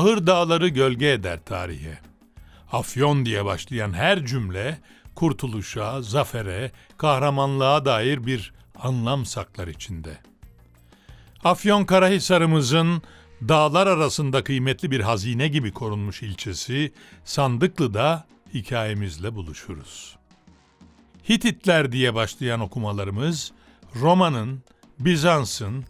Ahır dağları gölge eder tarihe. Afyon diye başlayan her cümle kurtuluşa, zafere, kahramanlığa dair bir anlam saklar içinde. Afyon Karahisar'ımızın dağlar arasında kıymetli bir hazine gibi korunmuş ilçesi Sandıklı'da hikayemizle buluşuruz. Hititler diye başlayan okumalarımız Roma'nın, Bizans'ın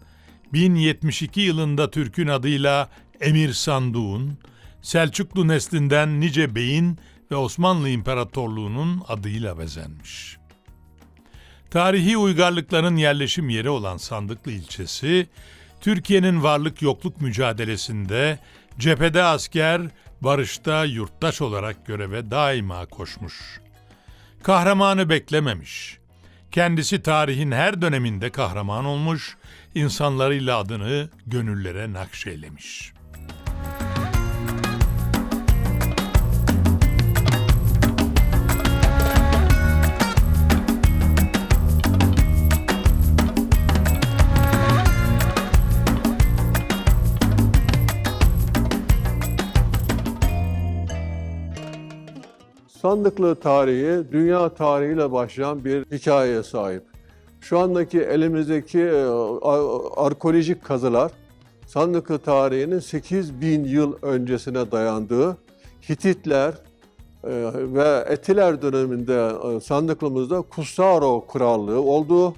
1072 yılında Türk'ün adıyla Emir Sanduğ'un, Selçuklu neslinden nice beyin ve Osmanlı İmparatorluğu'nun adıyla bezenmiş. Tarihi uygarlıkların yerleşim yeri olan Sandıklı ilçesi, Türkiye'nin varlık yokluk mücadelesinde cephede asker, barışta yurttaş olarak göreve daima koşmuş. Kahramanı beklememiş. Kendisi tarihin her döneminde kahraman olmuş, insanlarıyla adını gönüllere nakşeylemiş. Sandıklı tarihi dünya tarihiyle başlayan bir hikayeye sahip. Şu andaki elimizdeki e, arkeolojik kazılar Sandıklı tarihinin 8000 yıl öncesine dayandığı Hititler e, ve Etiler döneminde e, Sandıklımızda Kusaro Krallığı olduğu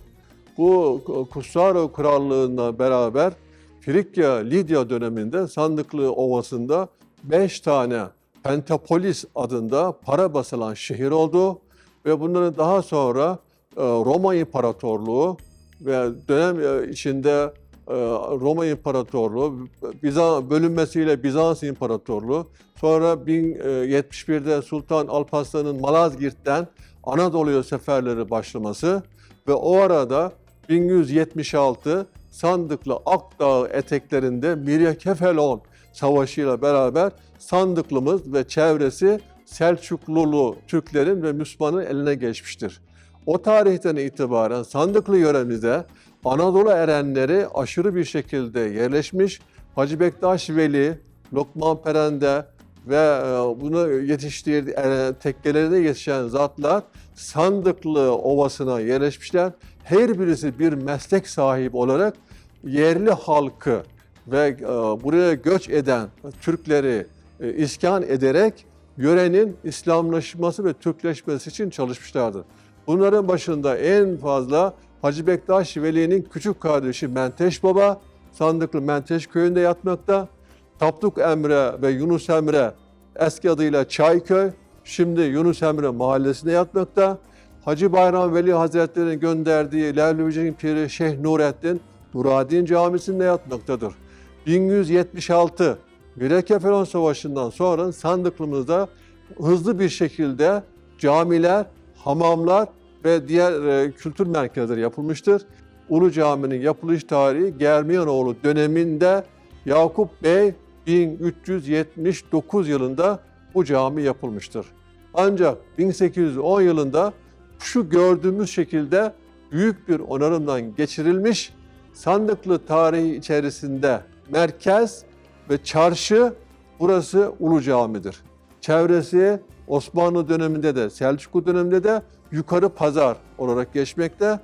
bu Kusaro Krallığı'na beraber Frikya, Lidya döneminde Sandıklı Ovası'nda 5 tane Pentapolis adında para basılan şehir oldu. Ve bunların daha sonra e, Roma İmparatorluğu ve dönem içinde Roma İmparatorluğu, Bizans bölünmesiyle Bizans İmparatorluğu, sonra 1071'de Sultan Alparslan'ın Malazgirt'ten Anadolu'ya seferleri başlaması ve o arada 1176 Sandıklı Akdağ eteklerinde Mirya Kefelon Savaşı'yla beraber Sandıklımız ve çevresi Selçuklulu Türklerin ve Müslümanın eline geçmiştir. O tarihten itibaren Sandıklı yöremizde Anadolu erenleri aşırı bir şekilde yerleşmiş. Hacı Bektaş Veli, Lokman Perende ve e, bunu yetiştirdiği e, tekkelerine yetişen zatlar Sandıklı Ovası'na yerleşmişler. Her birisi bir meslek sahibi olarak yerli halkı ve e, buraya göç eden Türkleri iskan ederek yörenin İslamlaşması ve Türkleşmesi için çalışmışlardır. Bunların başında en fazla Hacı Bektaş Veli'nin küçük kardeşi Menteş Baba, Sandıklı Menteş köyünde yatmakta. Tapduk Emre ve Yunus Emre eski adıyla Çayköy, şimdi Yunus Emre mahallesinde yatmakta. Hacı Bayram Veli Hazretleri'nin gönderdiği Levlüvici'nin piri Şeyh Nurettin Nuradin Camisi'nde yatmaktadır. 1176 Birekefelon Savaşı'ndan sonra Sandıklımızda hızlı bir şekilde camiler, hamamlar ve diğer e, kültür merkezleri yapılmıştır. Ulu Cami'nin yapılış tarihi Germiyanoğlu döneminde Yakup Bey 1379 yılında bu cami yapılmıştır. Ancak 1810 yılında şu gördüğümüz şekilde büyük bir onarımdan geçirilmiş Sandıklı tarihi içerisinde merkez ve çarşı burası Ulu Cami'dir. Çevresi Osmanlı döneminde de Selçuklu döneminde de yukarı pazar olarak geçmekte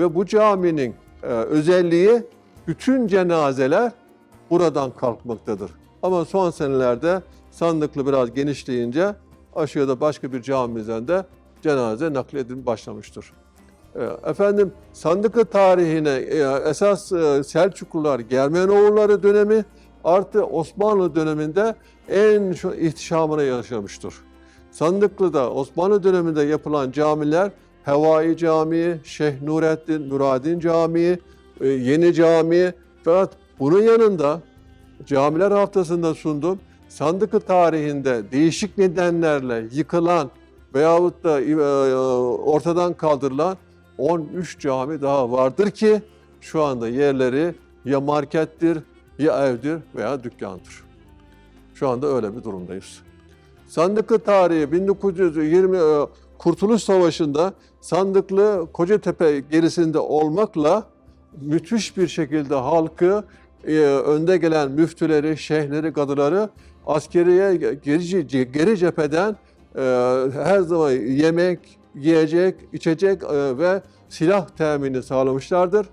ve bu caminin e, özelliği bütün cenazeler buradan kalkmaktadır. Ama son senelerde sandıklı biraz genişleyince aşağıda başka bir camimizden de cenaze nakledilmeye başlamıştır. E, Efendim Sandıklı tarihine e, esas e, Selçuklular, Germenoğulları dönemi artı Osmanlı döneminde en ihtişamına yaşamıştır. Sandıklı'da Osmanlı döneminde yapılan camiler Hevai Camii, Şeyh Nurettin Muradin Camii, e, Yeni Camii fakat bunun yanında camiler haftasında sundum. Sandıklı tarihinde değişik nedenlerle yıkılan veyahut da e, ortadan kaldırılan 13 cami daha vardır ki şu anda yerleri ya markettir, ya evdir veya dükkandır. Şu anda öyle bir durumdayız. Sandıklı tarihi 1920 e, Kurtuluş Savaşı'nda Sandıklı Kocatepe gerisinde olmakla müthiş bir şekilde halkı e, önde gelen müftüleri, şeyhleri, kadıları askeriye geri, geri cepheden e, her zaman yemek, yiyecek, içecek ve silah temini sağlamışlardır.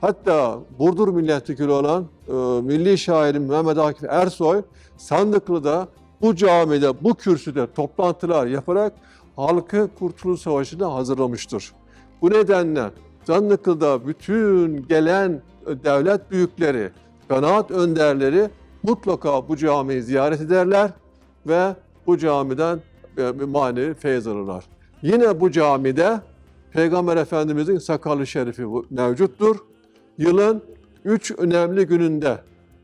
Hatta Burdur milletvekili olan e, milli şairim Mehmet Akif Ersoy Sandıklı'da bu camide, bu kürsüde toplantılar yaparak halkı Kurtuluş Savaşı'na hazırlamıştır. Bu nedenle Sandıklı'da bütün gelen devlet büyükleri, kanaat önderleri mutlaka bu camiyi ziyaret ederler ve bu camiden e, manevi feyiz alırlar. Yine bu camide Peygamber Efendimizin sakallı şerifi mevcuttur. Yılın üç önemli gününde,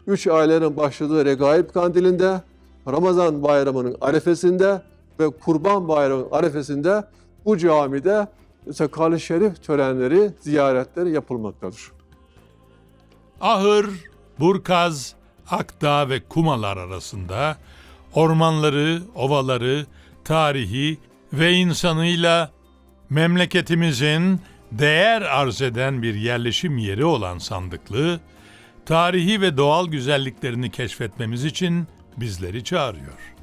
üç ayların başladığı Regaib Kandili'nde, Ramazan bayramının arefesinde ve Kurban bayramının arefesinde bu camide sakallı şerif törenleri, ziyaretleri yapılmaktadır. Ahır, Burkaz, Akdağ ve Kumalar arasında ormanları, ovaları, tarihi ve insanıyla memleketimizin değer arz eden bir yerleşim yeri olan Sandıklı, tarihi ve doğal güzelliklerini keşfetmemiz için bizleri çağırıyor.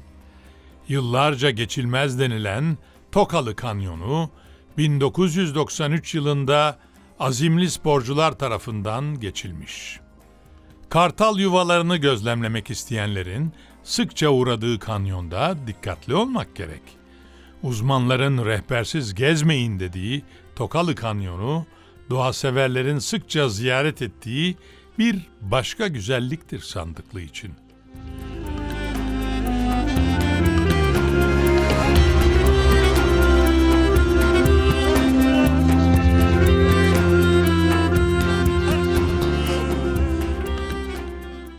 Yıllarca geçilmez denilen Tokalı Kanyonu 1993 yılında azimli sporcular tarafından geçilmiş. Kartal yuvalarını gözlemlemek isteyenlerin sıkça uğradığı kanyonda dikkatli olmak gerek. Uzmanların rehbersiz gezmeyin dediği Tokalı Kanyonu, doğa severlerin sıkça ziyaret ettiği bir başka güzelliktir sandıklı için.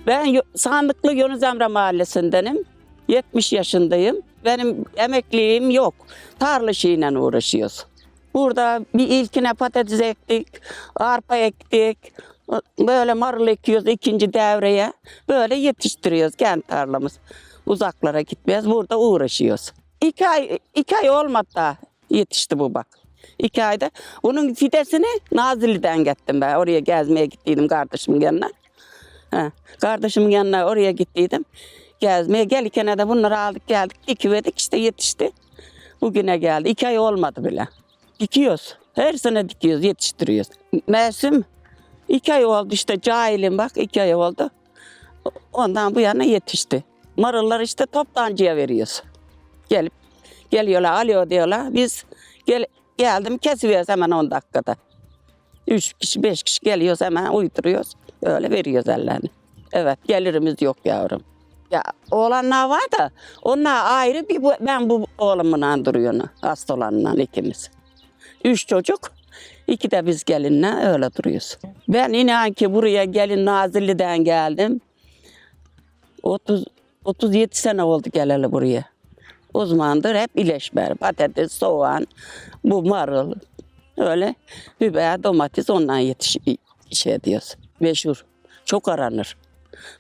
Ben Sandıklı Yunus Emre Mahallesi'ndenim. 70 yaşındayım. Benim emekliliğim yok. Tarla işiyle uğraşıyoruz. Burada bir ilkine patates ektik, arpa ektik, böyle marul ekiyoruz ikinci devreye. Böyle yetiştiriyoruz kendi tarlamız. Uzaklara gitmez, burada uğraşıyoruz. İki ay, iki ay olmadı daha yetişti bu bak. İki ayda. Bunun fidesini Nazilli'den getirdim ben. Oraya gezmeye gittiydim kardeşimin yanına. Ha, kardeşimin yanına oraya gittiydim. Gezmeye gelirken de bunları aldık geldik dikiverdik işte yetişti. Bugüne geldi. İki ay olmadı bile. Dikiyoruz. Her sene dikiyoruz, yetiştiriyoruz. Mevsim iki ay oldu işte cahilim bak iki ay oldu. Ondan bu yana yetişti. Marullar işte toptancıya veriyoruz. Gelip geliyorlar alıyor diyorlar. Biz gel, geldim kesiyoruz hemen 10 dakikada. Üç kişi, beş kişi geliyoruz hemen uyduruyoruz. Öyle veriyoruz ellerini. Evet gelirimiz yok yavrum. Ya oğlanlar var da onlar ayrı bir bu- ben bu oğlumla duruyorum. Hasta olanla ikimiz. Üç çocuk. iki de biz gelinle öyle duruyoruz. Ben inan ki buraya gelin Nazilli'den geldim. 30 37 sene oldu geleli buraya. O zamandır hep ileşmer, patates, soğan, bu marul, öyle biber, domates ondan yetiş şey ediyoruz. Meşhur. Çok aranır.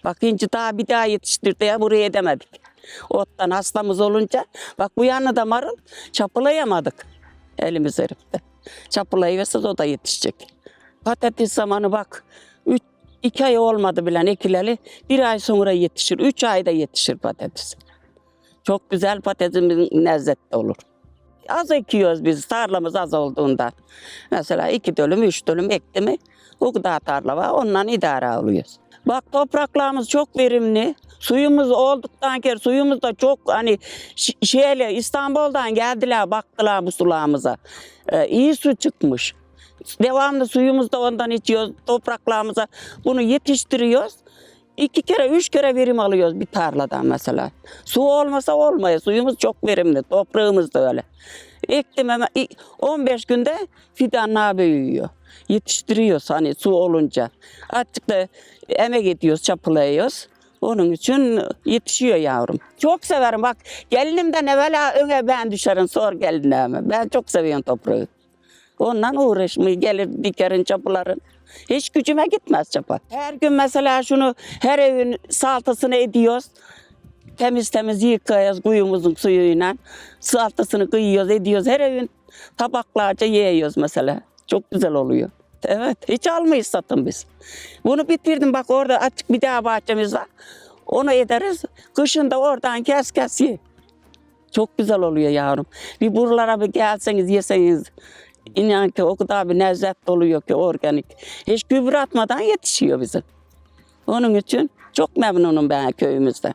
Bak inci daha bir daha yetiştirdi ya buraya edemedik. Ottan hastamız olunca bak bu yanına da marul çapılayamadık elimiz herifte. Çapılayıverseniz o da yetişecek. Patates zamanı bak. Üç, iki ay olmadı bile ekileli. Bir ay sonra yetişir. Üç ayda yetişir patates. Çok güzel patatesimiz lezzetli olur. Az ekiyoruz biz tarlamız az olduğundan. Mesela iki dönüm, üç dönüm ekti mi o kadar tarla var. Ondan idare alıyoruz. Bak topraklarımız çok verimli. Suyumuz olduktan kere suyumuz da çok hani şeyle İstanbul'dan geldiler baktılar bu sularımıza. Ee, iyi su çıkmış. Devamlı suyumuz da ondan içiyoruz topraklarımıza. Bunu yetiştiriyoruz. İki kere, üç kere verim alıyoruz bir tarladan mesela. Su olmasa olmuyor. Suyumuz çok verimli. Toprağımız da öyle. Ektim hemen i- 15 günde fidanlar büyüyor. Yetiştiriyoruz hani su olunca. Artık da emek ediyoruz, çapılayıyoruz. Onun için yetişiyor yavrum. Çok severim bak gelinimden evvela öne ben düşerim sor gelinime. Ben çok seviyorum toprağı. Ondan uğraşmayı gelir dikerin çapıların. Hiç gücüme gitmez çapa. Her gün mesela şunu her evin saltasını ediyoruz. Temiz temiz yıkayıyoruz kuyumuzun suyuyla. Saltasını kıyıyoruz ediyoruz. Her evin tabaklarca yiyoruz mesela. Çok güzel oluyor. evet. Hiç almayız satın biz. Bunu bitirdim bak orada açık bir daha bahçemiz var. Onu ederiz. Kışın da oradan kes kes ye. Çok güzel oluyor yavrum. Bir buralara bir gelseniz yeseniz. İnan ki o kadar bir lezzet oluyor ki organik. Hiç gübre atmadan yetişiyor bizim. Onun için çok memnunum ben köyümüzde.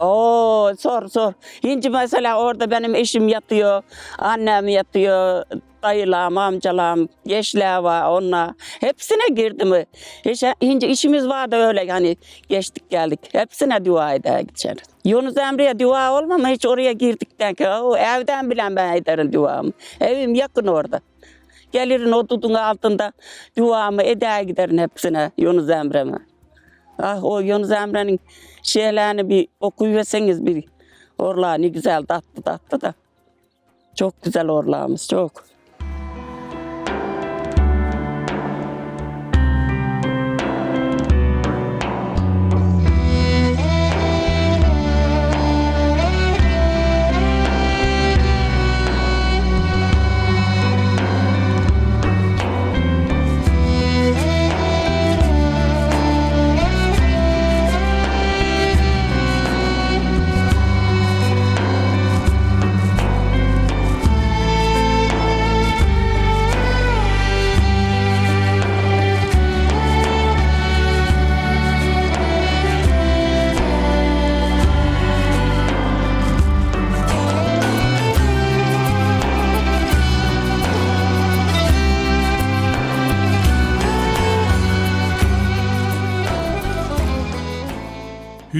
Oo sor sor. Şimdi mesela orada benim eşim yatıyor, annem yatıyor, dayılarım, amcalarım, yeşler var. Hepsine girdi mi? Hiç, şimdi işimiz vardı öyle yani geçtik geldik. Hepsine dua eder geçeriz. Yunus Emre'ye dua olmam hiç oraya girdikten ki o evden bilen ben ederim duamı. Evim yakın orada. Gelirin o dudun altında duamı eder giderin hepsine Yunus Emre'me. Ah o Yunus Emre'nin şeylerini bir okuyuverseniz bir orla ne güzel tatlı tatlı da. Çok güzel orlağımız çok.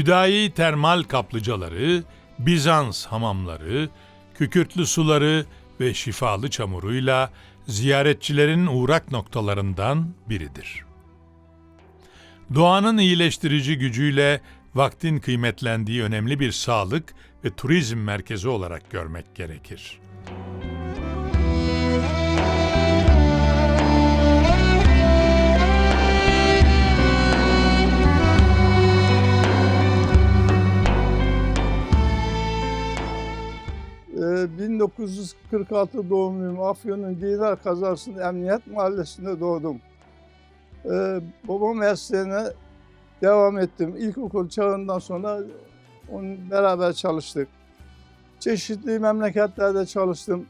Hüdayi termal kaplıcaları, Bizans hamamları, kükürtlü suları ve şifalı çamuruyla ziyaretçilerin uğrak noktalarından biridir. Doğanın iyileştirici gücüyle vaktin kıymetlendiği önemli bir sağlık ve turizm merkezi olarak görmek gerekir. 1946 doğumluyum. Afyon'un Dinar kazasında Emniyet Mahallesi'nde doğdum. Ee, babam mesleğine devam ettim. İlkokul çağından sonra onun beraber çalıştık. Çeşitli memleketlerde çalıştım.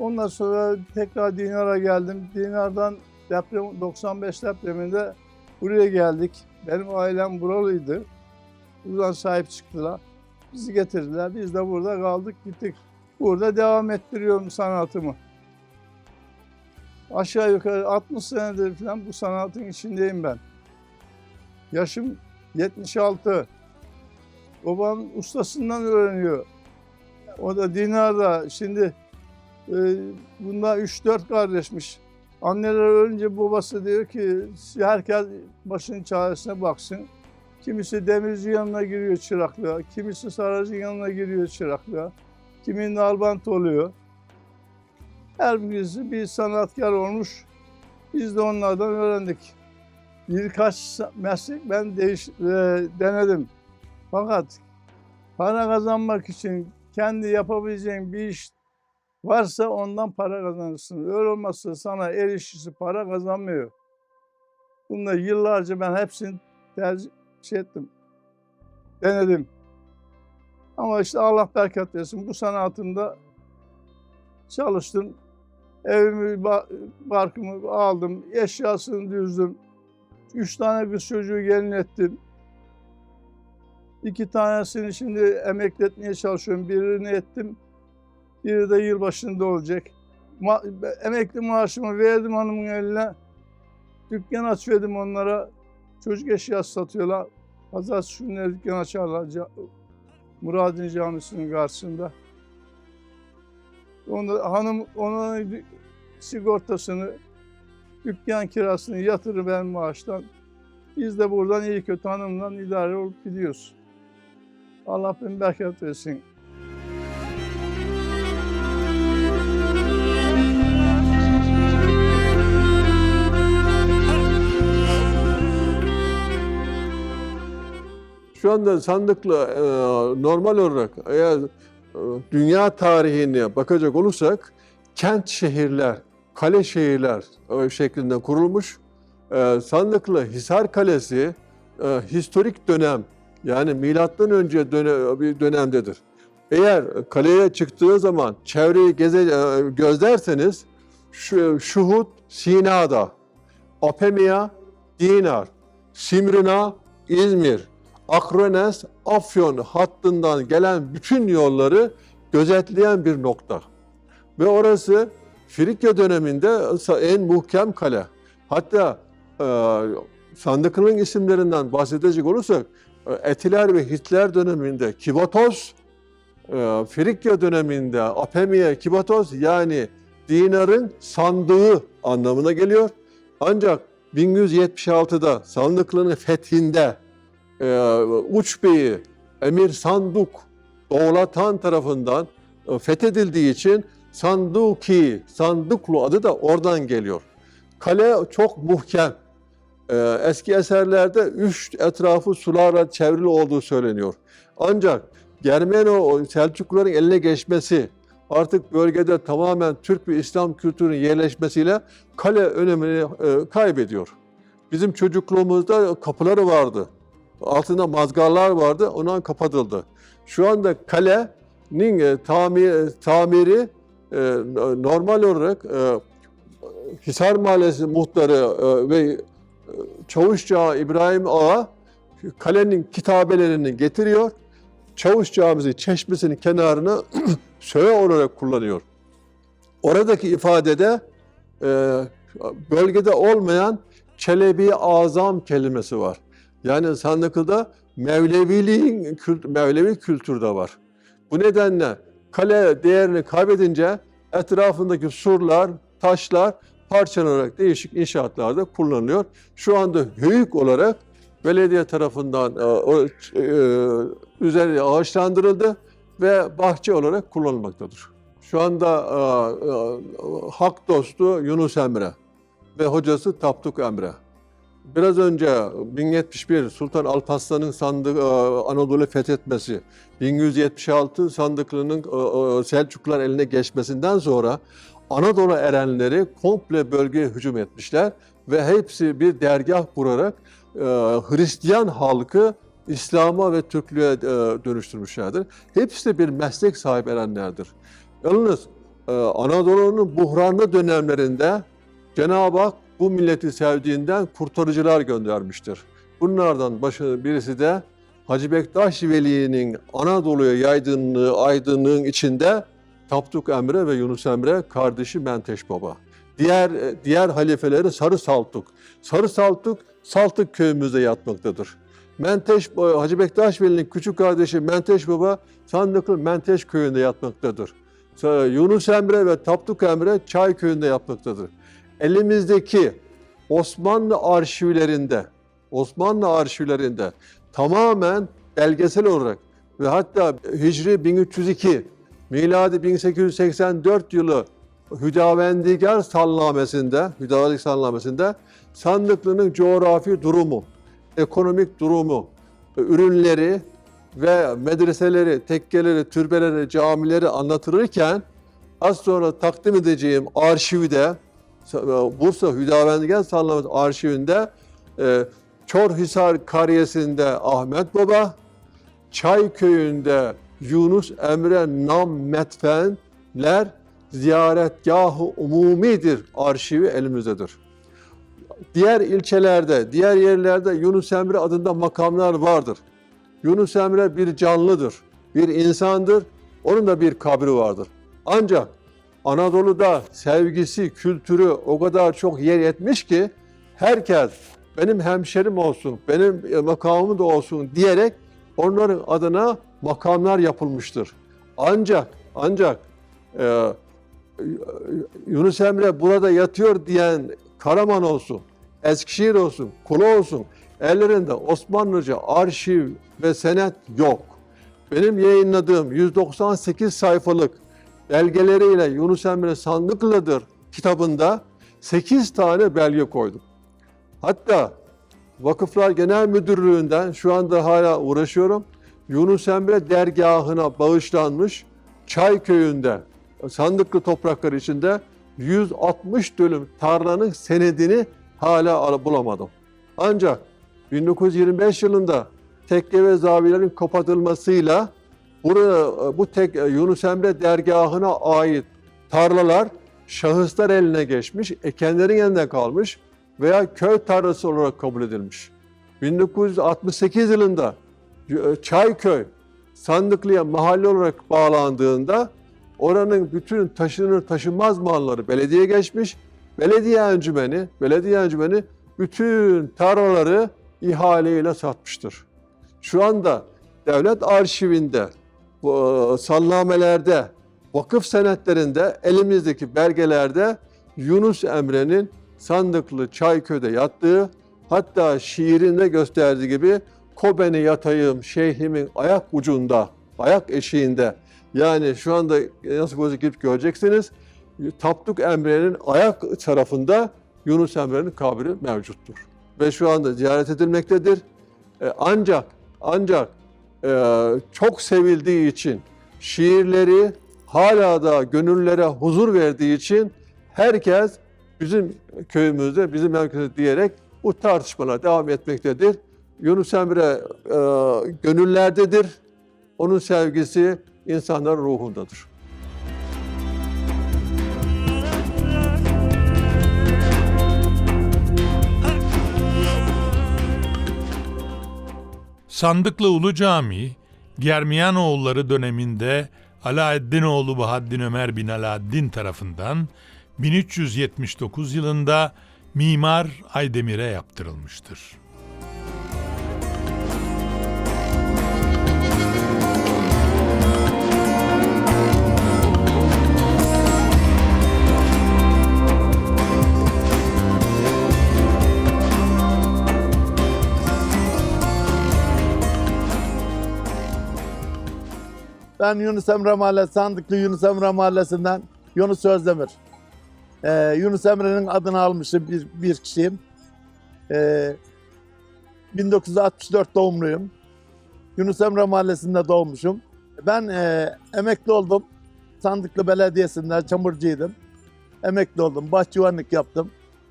Ondan sonra tekrar Dinar'a geldim. Dinar'dan deprem 95 depreminde buraya geldik. Benim ailem buralıydı. Buradan sahip çıktılar. Bizi getirdiler. Biz de burada kaldık gittik. Burada devam ettiriyorum sanatımı. Aşağı yukarı 60 senedir falan bu sanatın içindeyim ben. Yaşım 76. Babam ustasından öğreniyor. O da Dinar'da. Şimdi e, bunlar 3-4 kardeşmiş. Anneler ölünce babası diyor ki herkes başının çaresine baksın. Kimisi demirci yanına giriyor çıraklığa, kimisi saracı yanına giriyor çıraklığa, kimi nalbant oluyor. Her birisi bir sanatkar olmuş. Biz de onlardan öğrendik. Birkaç meslek ben değiş, e, denedim. Fakat para kazanmak için kendi yapabileceğin bir iş varsa ondan para kazanırsın. Öyle olmazsa sana el işçisi para kazanmıyor. Bunları yıllarca ben hepsini tercih şey ettim. Denedim. Ama işte Allah bereket versin. Bu sanatımda çalıştım. Evimi, ba- barkımı aldım. Eşyasını düzdüm. Üç tane kız çocuğu gelin ettim. İki tanesini şimdi emekli etmeye çalışıyorum. Birini ettim. Biri de yılbaşında olacak. Ma- emekli maaşımı verdim hanımın eline. Dükkan açıyordum onlara. Çocuk eşyası satıyorlar. Pazartesi günleri dükkan açarlar. Muradin Camisi'nin karşısında. Onu, hanım onun sigortasını, dükkan kirasını yatırır ben maaştan. Biz de buradan iyi kötü hanımla idare olup gidiyoruz. Allah bin bereket versin. Şu anda sandıkla e, normal olarak eğer e, dünya tarihine bakacak olursak kent şehirler kale şehirler e, şeklinde kurulmuş. E, Sandıklı Hisar Kalesi e, historik dönem yani milattan önce bir dönemdedir. Eğer kaleye çıktığı zaman çevreyi geze, gözlerseniz şu, Şuhut Sina'da, Apemia Dinar, Simrina İzmir, Akrones Afyon hattından gelen bütün yolları gözetleyen bir nokta. Ve orası Frikya döneminde en muhkem kale. Hatta e, sandıkların isimlerinden bahsedecek olursak e, Etiler ve Hitler döneminde Kibatos, e, Frikya döneminde Apemia Kibatos yani dinarın sandığı anlamına geliyor. Ancak 1176'da sandıkların fethinde e, Uç Bey'i Emir Sanduk Doğlatan tarafından e, fethedildiği için Sanduki, Sanduklu adı da oradan geliyor. Kale çok muhkem. Ee, eski eserlerde üç etrafı sularla çevrili olduğu söyleniyor. Ancak Germeno Selçukluların eline geçmesi, artık bölgede tamamen Türk ve İslam kültürünün yerleşmesiyle kale önemini e, kaybediyor. Bizim çocukluğumuzda kapıları vardı. Altında mazgarlar vardı, ondan kapatıldı. Şu anda kalenin e, tamir, tamiri e, normal olarak e, Hisar Mahallesi muhtarı e, ve e, Çavuşçağı İbrahim Ağa kalenin kitabelerini getiriyor. Çavuş Camisi çeşmesinin kenarını söve olarak kullanıyor. Oradaki ifadede e, bölgede olmayan Çelebi Azam kelimesi var. Yani Sandıklı'da Mevleviliğin, kült- Mevlevi kültürde var. Bu nedenle kale değerini kaybedince etrafındaki surlar, taşlar parçalanarak değişik inşaatlarda kullanılıyor. Şu anda höyük olarak belediye tarafından e, e, üzeri ağaçlandırıldı ve bahçe olarak kullanılmaktadır. Şu anda e, e, hak dostu Yunus Emre ve hocası Tapduk Emre. Biraz önce 1071 Sultan Alparslan'ın sandık e, Anadolu fethetmesi, 1176 Sandıklı'nın e, e, Selçuklular eline geçmesinden sonra Anadolu erenleri komple bölgeye hücum etmişler ve hepsi bir dergah kurarak Hristiyan halkı İslam'a ve Türklüğe dönüştürmüşlerdir. Hepsi de bir meslek sahibi erenlerdir. Yalnız Anadolu'nun buhranlı dönemlerinde Cenab-ı Hak bu milleti sevdiğinden kurtarıcılar göndermiştir. Bunlardan başı birisi de Hacı Bektaş Veli'nin Anadolu'ya yaydığını, aydınlığın içinde Tapduk Emre ve Yunus Emre kardeşi Menteş Baba. Diğer diğer halifeleri Sarı Saltuk. Sarı Saltuk Saltuk köyümüzde yatmaktadır. Menteş Hacı Bektaş Veli'nin küçük kardeşi Menteş Baba Sandıklı Menteş köyünde yatmaktadır. Yunus Emre ve Tapduk Emre Çay köyünde yatmaktadır. Elimizdeki Osmanlı arşivlerinde Osmanlı arşivlerinde tamamen belgesel olarak ve hatta Hicri 1302 miladi 1884 yılı Hüdavendigar salnamesinde, Hüdavendigar salnamesinde Sandıklı'nın coğrafi durumu, ekonomik durumu, ürünleri ve medreseleri, tekkeleri, türbeleri, camileri anlatılırken az sonra takdim edeceğim arşivde Bursa Hüdavendigar Salnamesi arşivinde e, Çorhisar Kariyesi'nde Ahmet Baba, Çayköy'ünde Yunus Emre Nam Metfenler ziyaretgahı umumidir arşivi elimizdedir. Diğer ilçelerde, diğer yerlerde Yunus Emre adında makamlar vardır. Yunus Emre bir canlıdır, bir insandır. Onun da bir kabri vardır. Ancak Anadolu'da sevgisi, kültürü o kadar çok yer etmiş ki herkes benim hemşerim olsun, benim makamım da olsun diyerek onların adına makamlar yapılmıştır. Ancak ancak e, Yunus Emre burada yatıyor diyen Karaman olsun, Eskişehir olsun, Kula olsun ellerinde Osmanlıca arşiv ve senet yok. Benim yayınladığım 198 sayfalık belgeleriyle Yunus Emre Sandıklı'dır kitabında 8 tane belge koydum. Hatta Vakıflar Genel Müdürlüğü'nden şu anda hala uğraşıyorum. Yunus Emre dergahına bağışlanmış Çayköy'ünde Sandıklı toprakları içinde 160 dönüm tarlanın senedini hala al- bulamadım. Ancak 1925 yılında tekke ve zavilerin kapatılmasıyla burada, bu tek Yunus Emre dergahına ait tarlalar şahıslar eline geçmiş, ekenlerin elinde kalmış veya köy tarlası olarak kabul edilmiş. 1968 yılında e, Çayköy Sandıklı'ya mahalle olarak bağlandığında oranın bütün taşınır taşınmaz malları belediye geçmiş. Belediye encümeni, belediye encümeni bütün tarlaları ihaleyle satmıştır. Şu anda devlet arşivinde, e, sallamelerde, vakıf senetlerinde, elimizdeki belgelerde Yunus Emre'nin Sandıklı Çayköy'de yattığı, hatta şiirinde gösterdiği gibi Kobe'ni yatayım şeyhimin ayak ucunda, ayak eşiğinde. Yani şu anda nasıl gözüküp göreceksiniz. Tapduk Emre'nin ayak tarafında Yunus Emre'nin kabri mevcuttur. Ve şu anda ziyaret edilmektedir. E, ancak ancak e, çok sevildiği için şiirleri hala da gönüllere huzur verdiği için herkes bizim köyümüzde, bizim memleketimiz diyerek bu tartışmalar devam etmektedir. Yunus Emre e, gönüllerdedir. Onun sevgisi insanların ruhundadır. Sandıklı Ulu Camii, Germiyanoğulları döneminde Alaeddinoğlu Bahaddin Ömer bin Alaaddin tarafından 1379 yılında Mimar Aydemir'e yaptırılmıştır. Ben Yunus Emre Mahallesi, Sandıklı Yunus Emre Mahallesi'nden Yunus Özdemir. Ee, Yunus Emre'nin adını almışım bir, bir kişiyim. Ee, 1964 doğumluyum. Yunus Emre Mahallesi'nde doğmuşum. Ben e, emekli oldum. Sandıklı Belediyesi'nden çamurcuydum. Emekli oldum. Bahçıvanlık yaptım.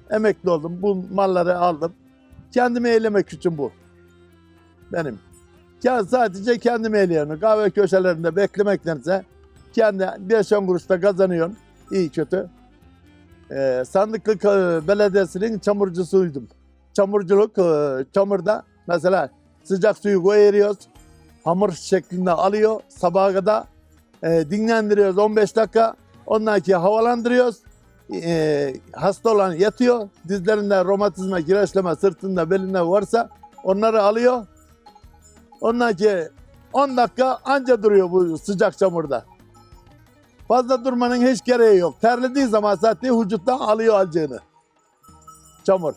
Emekli oldum. Bu malları aldım. Kendimi eylemek için bu. Benim. Ya sadece kendimi eğleniyorum. Kahve köşelerinde beklemektense kendi 5 kuruşta kazanıyorum. İyi kötü. Ee, Sandıklı Kö- Belediyesi'nin çamurcusuydum. Çamurculuk, e, çamurda mesela sıcak suyu koyuyoruz. Hamur şeklinde alıyor. Sabaha kadar e, dinlendiriyoruz 15 dakika. Ondan ki havalandırıyoruz. E, hasta olan yatıyor. Dizlerinde romatizma, kireçleme, sırtında, belinde varsa onları alıyor. Ondan ki 10 dakika anca duruyor bu sıcak çamurda. Fazla durmanın hiç gereği yok. Terlediği zaman zaten vücuttan alıyor alacağını. Çamur.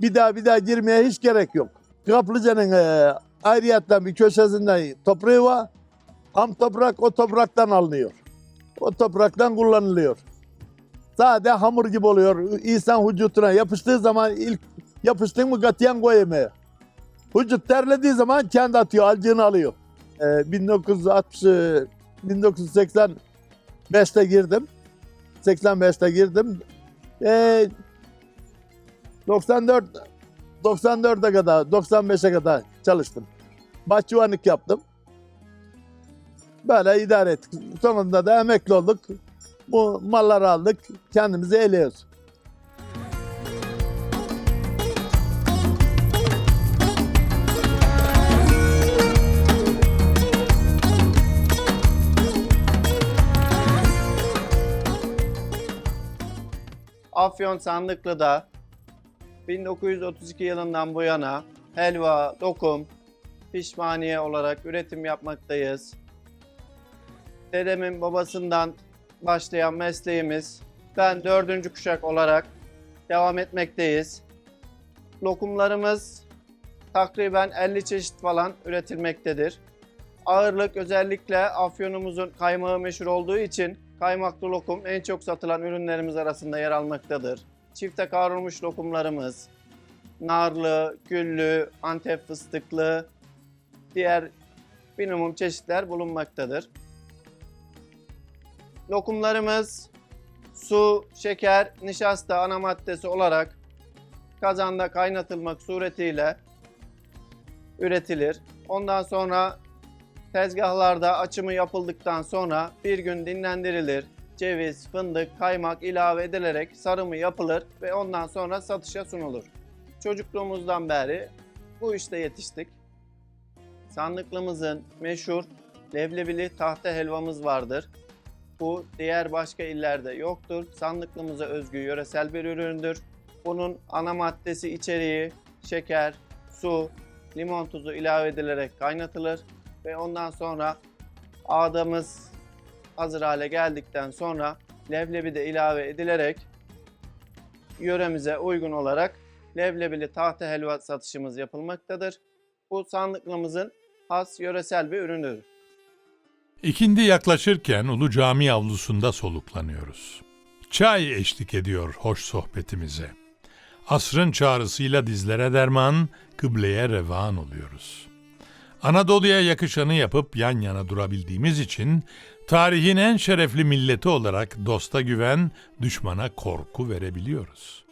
Bir daha bir daha girmeye hiç gerek yok. Kaplıcanın e, ayrıyetten bir köşesinde toprağı var. Ham toprak o topraktan alınıyor. O topraktan kullanılıyor. Sade hamur gibi oluyor. İnsan vücutuna yapıştığı zaman ilk yapıştın mı katiyen koyamıyor. Vücut terlediği zaman kendi atıyor, alcığını alıyor. Ee, 1960, e, 1985'te girdim. 85'te girdim. Ee, 94 94'e kadar, 95'e kadar çalıştım. Bahçıvanlık yaptım. Böyle idare ettik. Sonunda da emekli olduk. Bu malları aldık, kendimizi eğliyoruz. Afyon Sandıklı'da 1932 yılından bu yana helva, lokum, pişmaniye olarak üretim yapmaktayız. Dedemin babasından başlayan mesleğimiz ben dördüncü kuşak olarak devam etmekteyiz. Lokumlarımız takriben 50 çeşit falan üretilmektedir. Ağırlık özellikle Afyon'umuzun kaymağı meşhur olduğu için kaymaklı lokum en çok satılan ürünlerimiz arasında yer almaktadır. Çifte kavrulmuş lokumlarımız, narlı, güllü, antep fıstıklı, diğer minimum çeşitler bulunmaktadır. Lokumlarımız Su, şeker, nişasta ana maddesi olarak kazanda kaynatılmak suretiyle üretilir. Ondan sonra tezgahlarda açımı yapıldıktan sonra bir gün dinlendirilir. Ceviz, fındık, kaymak ilave edilerek sarımı yapılır ve ondan sonra satışa sunulur. Çocukluğumuzdan beri bu işte yetiştik. Sandıklımızın meşhur leblebili tahta helvamız vardır. Bu diğer başka illerde yoktur. Sandıklımıza özgü yöresel bir üründür. Bunun ana maddesi içeriği şeker, su, limon tuzu ilave edilerek kaynatılır ve ondan sonra ağdamız hazır hale geldikten sonra leblebi de ilave edilerek yöremize uygun olarak leblebili tahta helva satışımız yapılmaktadır. Bu sandıklımızın has yöresel bir ürünüdür. İkindi yaklaşırken Ulu Cami avlusunda soluklanıyoruz. Çay eşlik ediyor hoş sohbetimize. Asrın çağrısıyla dizlere derman, kıbleye revan oluyoruz. Anadolu'ya yakışanı yapıp yan yana durabildiğimiz için tarihin en şerefli milleti olarak dosta güven, düşmana korku verebiliyoruz.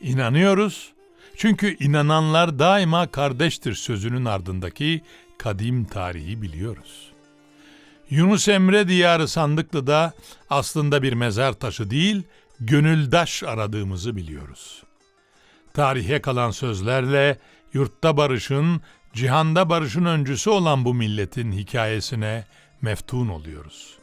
İnanıyoruz çünkü inananlar daima kardeştir sözünün ardındaki kadim tarihi biliyoruz. Yunus Emre diyarı Sandıklı'da aslında bir mezar taşı değil, gönüldaş aradığımızı biliyoruz. Tarihe kalan sözlerle yurtta barışın, cihanda barışın öncüsü olan bu milletin hikayesine meftun oluyoruz.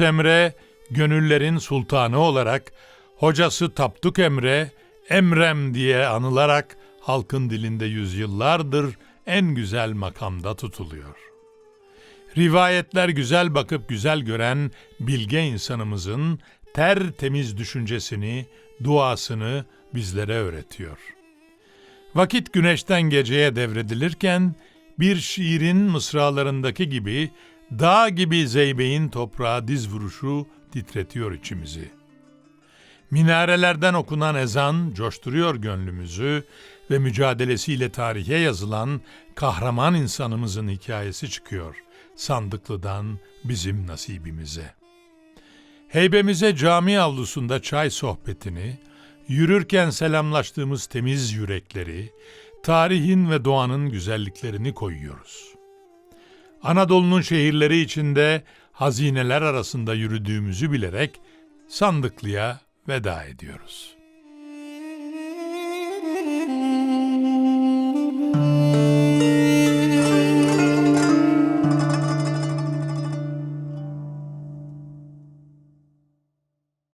Emre, gönüllerin sultanı olarak, hocası Tapduk Emre, Emrem diye anılarak halkın dilinde yüzyıllardır en güzel makamda tutuluyor. Rivayetler güzel bakıp güzel gören bilge insanımızın tertemiz düşüncesini, duasını bizlere öğretiyor. Vakit güneşten geceye devredilirken bir şiirin mısralarındaki gibi dağ gibi zeybeğin toprağa diz vuruşu titretiyor içimizi. Minarelerden okunan ezan coşturuyor gönlümüzü ve mücadelesiyle tarihe yazılan kahraman insanımızın hikayesi çıkıyor sandıklıdan bizim nasibimize. Heybemize cami avlusunda çay sohbetini, yürürken selamlaştığımız temiz yürekleri, tarihin ve doğanın güzelliklerini koyuyoruz. Anadolu'nun şehirleri içinde hazineler arasında yürüdüğümüzü bilerek Sandıklı'ya veda ediyoruz.